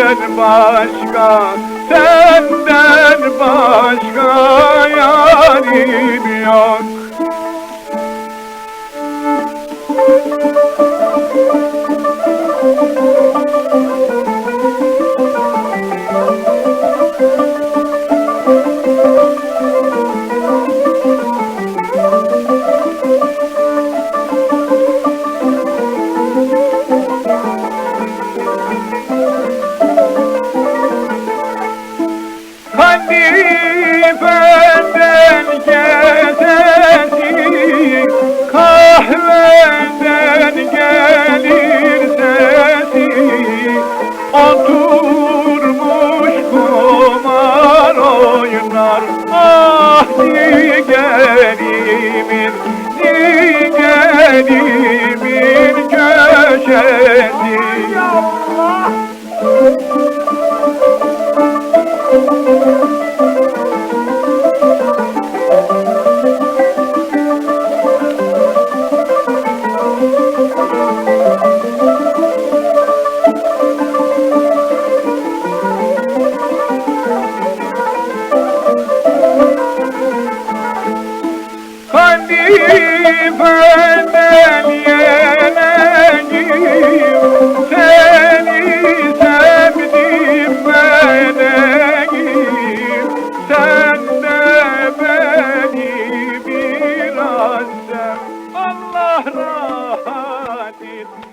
senden başka Senden başka yarim oynar Ah nigerimin, nigerimin köşesi سهراتي